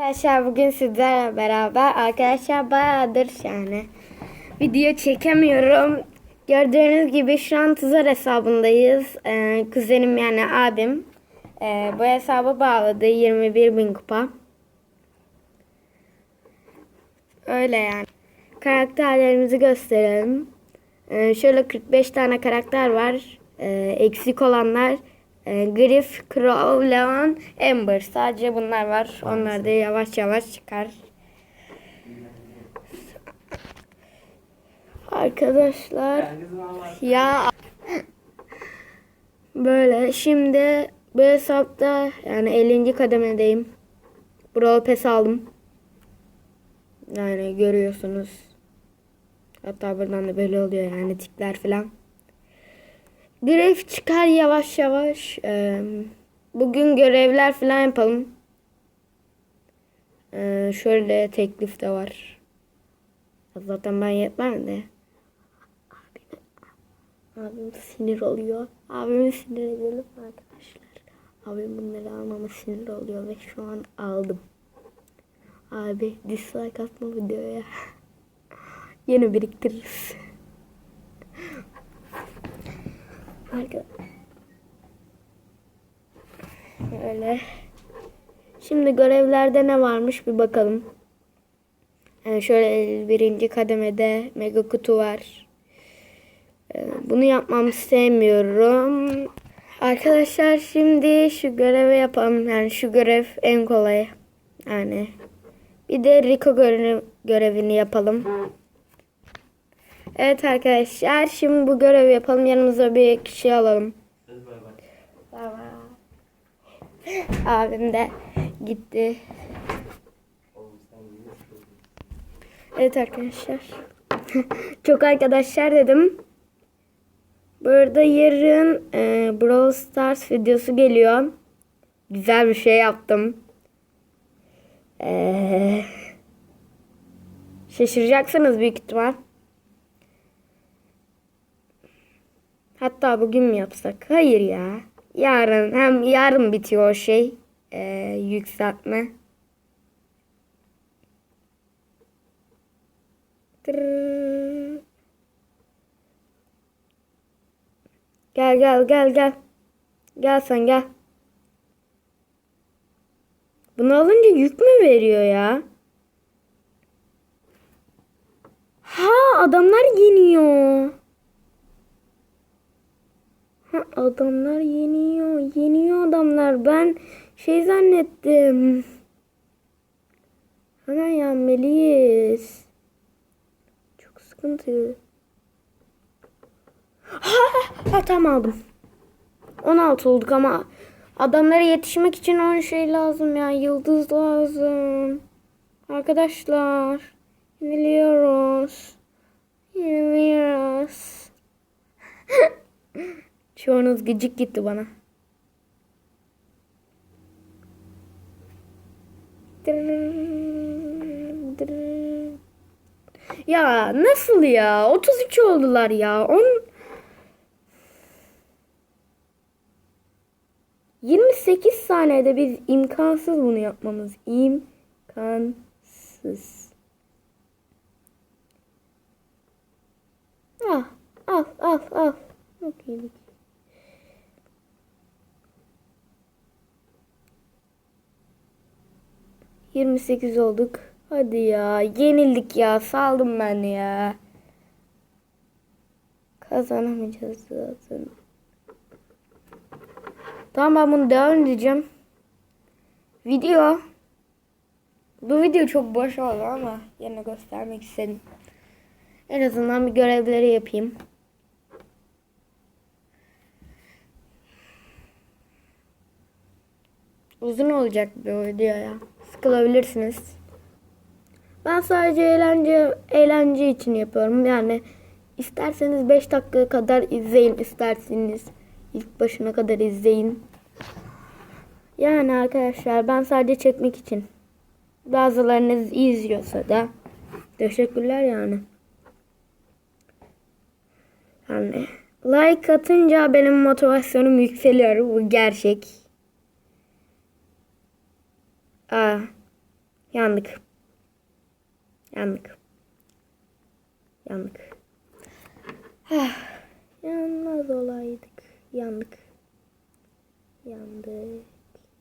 Arkadaşlar bugün sizlerle beraber arkadaşlar bayağıdır yani video çekemiyorum. Gördüğünüz gibi şu an Tuzar hesabındayız. Ee, kuzenim yani abim ee, bu hesabı bağladı 21 bin kupa. Öyle yani. Karakterlerimizi gösterelim. Ee, şöyle 45 tane karakter var. Ee, eksik olanlar e, Griff, Crow, Leon, Amber. Sadece bunlar var. Onlar da yavaş yavaş çıkar. Arkadaşlar ya böyle şimdi bu hesapta yani 50. kademedeyim. Brawl Pass aldım. Yani görüyorsunuz. Hatta buradan da böyle oluyor yani tikler falan. Graf çıkar yavaş yavaş. Ee, bugün görevler falan yapalım. Ee, şöyle teklif de var. Zaten ben yetmem de. Abim, sinir oluyor. Abimi sinir edelim arkadaşlar. Abim bunları almama sinir oluyor ve şu an aldım. Abi dislike atma videoya. Yine biriktiririz. Arkadaşlar. Öyle. Şimdi görevlerde ne varmış bir bakalım. Yani şöyle birinci kademede mega kutu var. Ee, Bunu yapmam sevmiyorum. Arkadaşlar şimdi şu görevi yapalım. Yani şu görev en kolay. Yani bir de Rico görev, görevini yapalım. Evet arkadaşlar şimdi bu görevi yapalım. Yanımıza bir kişi alalım. Abim de gitti. Evet arkadaşlar. Çok arkadaşlar dedim. Burada yarın e, Brawl Stars videosu geliyor. Güzel bir şey yaptım. Ee, şaşıracaksınız büyük ihtimal. Hatta bugün mü yapsak? Hayır ya. Yarın hem yarın bitiyor o şey. Ee, yükseltme. Tırrrr. Gel gel gel gel. Gel sen gel. Bunu alınca yük mü veriyor ya? Ha adamlar yeniyor. Ha, adamlar yeniyor. Yeniyor adamlar. Ben şey zannettim. Hemen yenmeliyiz. Çok sıkıntı. Ha, ha aldım. 16 olduk ama adamlara yetişmek için 10 şey lazım ya. Yıldız lazım. Arkadaşlar. Yeniliyoruz. Yeniliyoruz. Çoğunuz gıcık gitti bana. Ya nasıl ya? 33 oldular ya. 10 28 saniyede biz imkansız bunu yapmamız. İmkansız. Ah, al, al, al. Okey. Yirmi sekiz olduk. Hadi ya. Yenildik ya. Saldım ben ya. Kazanamayacağız zaten. Tamam ben bunu devam edeceğim. Video. Bu video çok boş oldu ama yine göstermek istedim. En azından bir görevleri yapayım. Uzun olacak bir video ya. Sıkılabilirsiniz. Ben sadece eğlence eğlence için yapıyorum. Yani isterseniz 5 dakika kadar izleyin, isterseniz ilk başına kadar izleyin. Yani arkadaşlar ben sadece çekmek için. Bazılarınız izliyorsa da teşekkürler yani. Yani like atınca benim motivasyonum yükseliyor. Bu gerçek. Aa, Yandık. Yandık. Yandık. Ah, Yanmaz olaydık. Yandık. Yandık.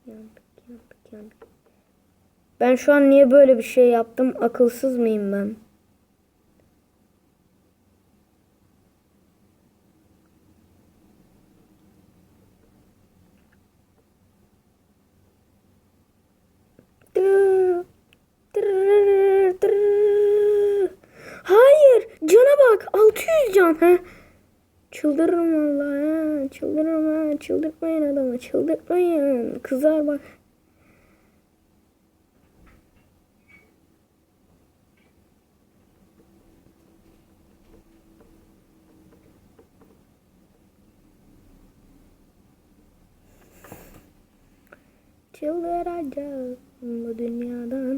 Yandık. Yandık. Yandık. Ben şu an niye böyle bir şey yaptım? Akılsız mıyım ben? Tırrrr, tırrrr, tırrrr. Hayır, cana bak. 600 can. Ha. Çıldırırım vallahi. ha. Çıldırırım ha. Çıldırtmayın adamı. Çıldırtmayın. Kızar bak. Çıldıracağım bu dünyadan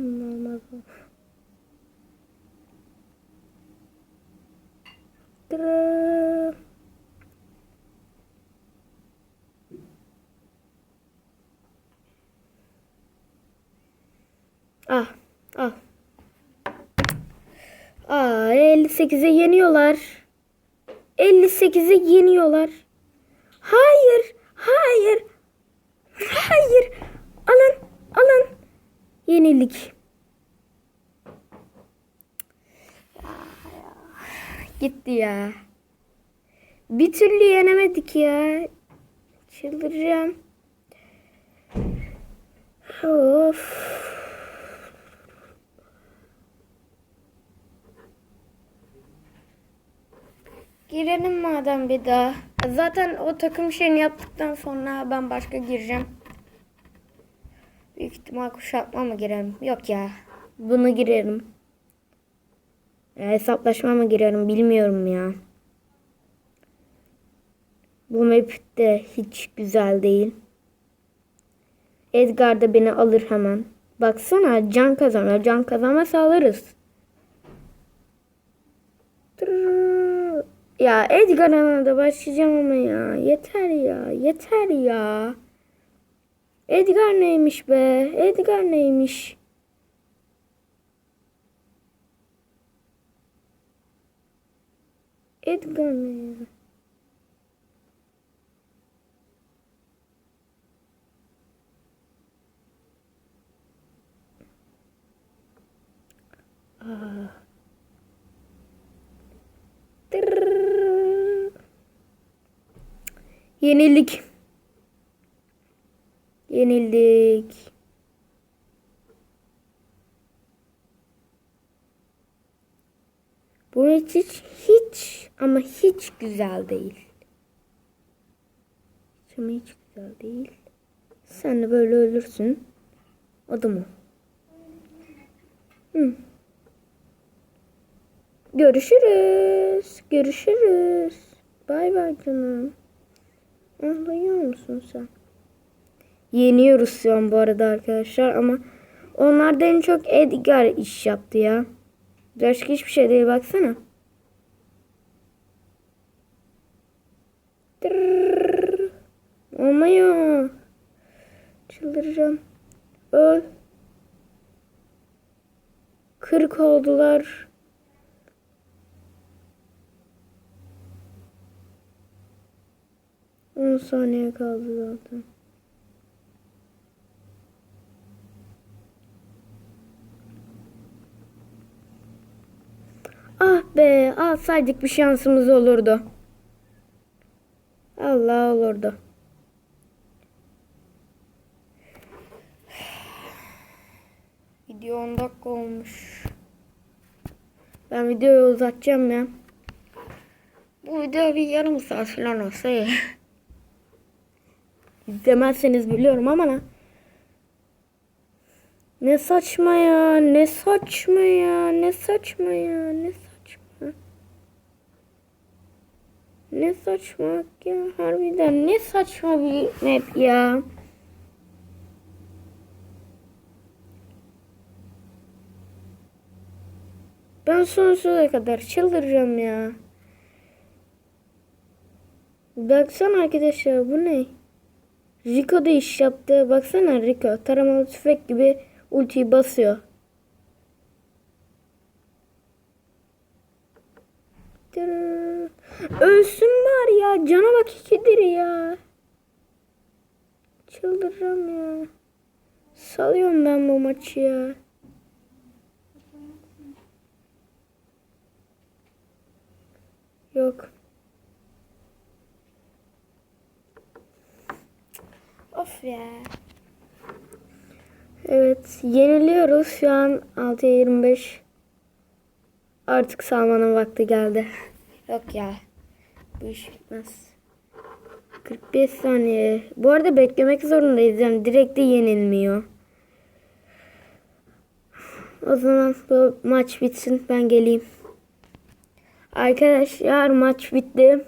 48'e yeniyorlar. 58'e yeniyorlar. Hayır, hayır, hayır. Alın, alın. Yenilik. Gitti ya. Bir türlü yenemedik ya. Çıldıracağım. Of. Girelim madem bir daha. Zaten o takım şeyini yaptıktan sonra ben başka gireceğim. Büyük ihtimal kuşatma mı girelim? Yok ya. Bunu girerim. Ya hesaplaşma mı girerim bilmiyorum ya. Bu map de hiç güzel değil. Edgar da beni alır hemen. Baksana can kazanıyor. Can kazanmasa alırız. Tırrrr. Ya Edgar'a da başlayacağım ama ya. Yeter ya. Yeter ya. Edgar neymiş be? Edgar neymiş? Edgar ne? Aa. Tırrrr. Yenildik. Yenildik. Bu hiç, hiç, ama hiç güzel değil. Ama hiç güzel değil. Sen de böyle ölürsün. Adamı. Hı. Görüşürüz. Görüşürüz. Bay bay canım. Ah, duyuyor musun sen? Yeniyoruz şu an bu arada arkadaşlar ama onlarda en çok Edgar iş yaptı ya. Başka hiçbir şey değil baksana. Tırrrr. Olmuyor. Çıldıracağım. Öl. 40 oldular. On saniye kaldı zaten. Ah be alsaydık bir şansımız olurdu. Allah olurdu. Video 10 dakika olmuş. Ben videoyu uzatacağım ya. Bu video bir yarım saat falan olsa ya. İzlemezseniz biliyorum ama ne? Ne saçma ya, ne saçma ya, ne saçma ya, ne saçma. Ne saçma ya, harbiden ne saçma bir map ya. Ben sonsuza kadar çıldıracağım ya. Baksana arkadaşlar bu ne? Rico da iş yaptı. Baksana Rico taramalı tüfek gibi ultiyi basıyor. Ölsün var ya. Cana bak ikidir ya. Çıldıracağım ya. Salıyorum ben bu maçı ya. Ya. Evet yeniliyoruz şu an 6'ya 25. Artık salmanın vakti geldi. Yok ya. Bu iş bitmez. 45 saniye. Bu arada beklemek zorundayız. Yani direkt de yenilmiyor. O zaman bu maç bitsin. Ben geleyim. Arkadaşlar maç bitti.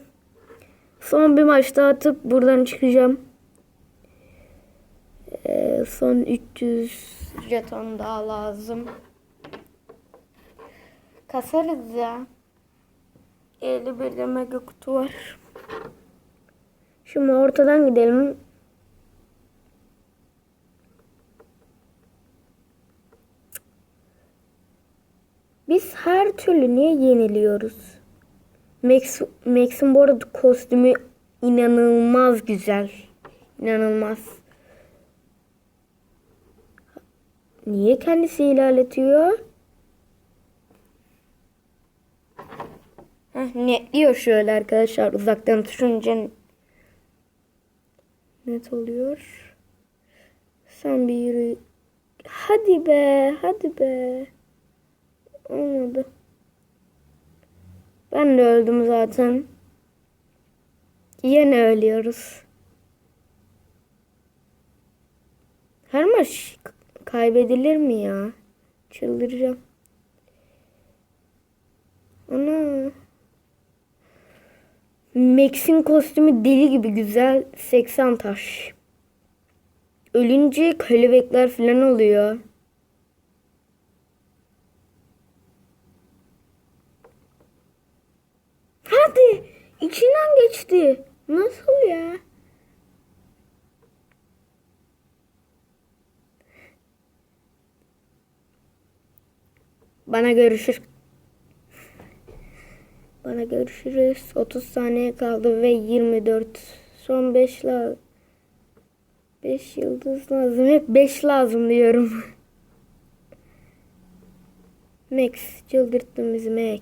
Son bir maç daha atıp buradan çıkacağım. Son 300 jeton daha lazım. Kasarız ya. 51 de mega kutu var. Şimdi ortadan gidelim. Biz her türlü niye yeniliyoruz? Max, Max'in bu arada kostümü inanılmaz güzel. İnanılmaz. Niye kendisi ilerletiyor? Heh, netliyor şöyle arkadaşlar. Uzaktan tutunca net oluyor. Sen bir yürü. Hadi be, hadi be. Olmadı. Ben de öldüm zaten. Yine ölüyoruz. Her kaybedilir mi ya? Çıldıracağım. Ana. Max'in kostümü deli gibi güzel. 80 taş. Ölünce kelebekler falan oluyor. Hadi. içinden geçti. Nasıl ya? Bana görüşür. Bana görüşürüz. 30 saniye kaldı ve 24. Son 5 lazım. 5 yıldız lazım. Hep 5 lazım diyorum. Max. Çıldırttın bizi Max.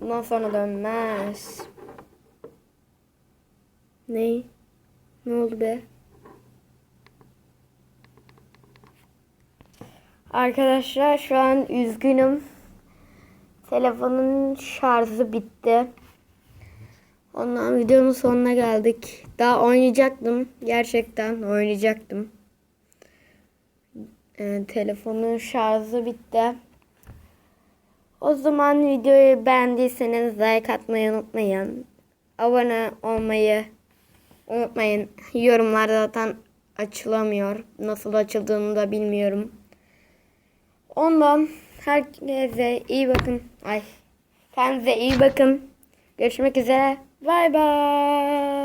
Bundan sonra dönmez. Ne? Ne oldu be? Arkadaşlar şu an üzgünüm. Telefonun şarjı bitti. Ondan videonun sonuna geldik. Daha oynayacaktım. Gerçekten oynayacaktım. Ee, telefonun şarjı bitti. O zaman videoyu beğendiyseniz like atmayı unutmayın. Abone olmayı unutmayın. Yorumlar zaten açılamıyor. Nasıl açıldığını da bilmiyorum. Ondan herkese iyi bakın. Ay. Kendinize iyi bakın. Görüşmek üzere. Bay bay.